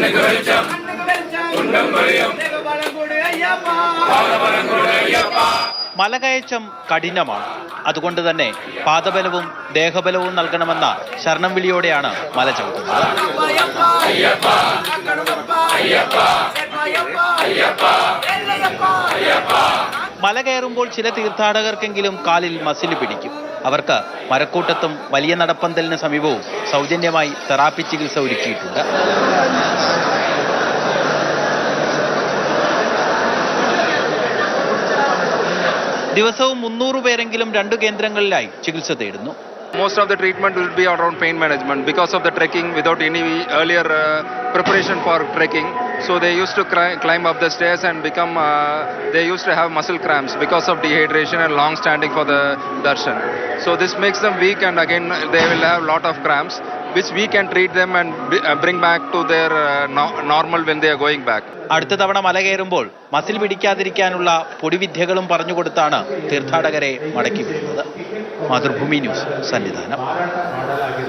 വെളിച്ചം. അയ്യപ്പ. മലകയറ്റം കഠിനമാണ്. അതുകൊണ്ട് തന്നെ പാദബലവും ദേഹബലവും നൽകണമെന്ന ശരണം വിളിയോടെയാണ് മല ചവിട്ടുന്നത്. മല കയറുമ്പോൾ ചില തീർത്ഥാടകർക്കെങ്കിലും കാലിൽ മസിൽ പിടിക്കും. അവർക്ക് മരക്കൂട്ടത്തും വലിയ നടപ്പന്തലിന് സമീപവും സൗജന്യമായി തെറാപ്പി ചികിത്സ ഒരുക്കിയിട്ടുണ്ട് ദിവസവും മുന്നൂറ് പേരെങ്കിലും രണ്ട് കേന്ദ്രങ്ങളിലായി ചികിത്സ തേടുന്നു Most of the treatment will be around pain management because of the trekking without any earlier uh, preparation for trekking. So they used to climb up the stairs and become, uh, they used to have muscle cramps because of dehydration and long standing for the darshan. So this makes them weak and again they will have lot of cramps which we can treat them and uh, bring back to their uh, no- normal when they are going back. അടുത്ത തവണ മല കയറുമ്പോൾ muscle പിടിക്കാതിരിക്കാനുള്ള പൊടിവിദ്യകളും പറഞ്ഞുകൊടുത്താണ് തീർത്ഥാടകരെ മടക്കി വിടുന്നത് Mathrubhumi news Sannidhanam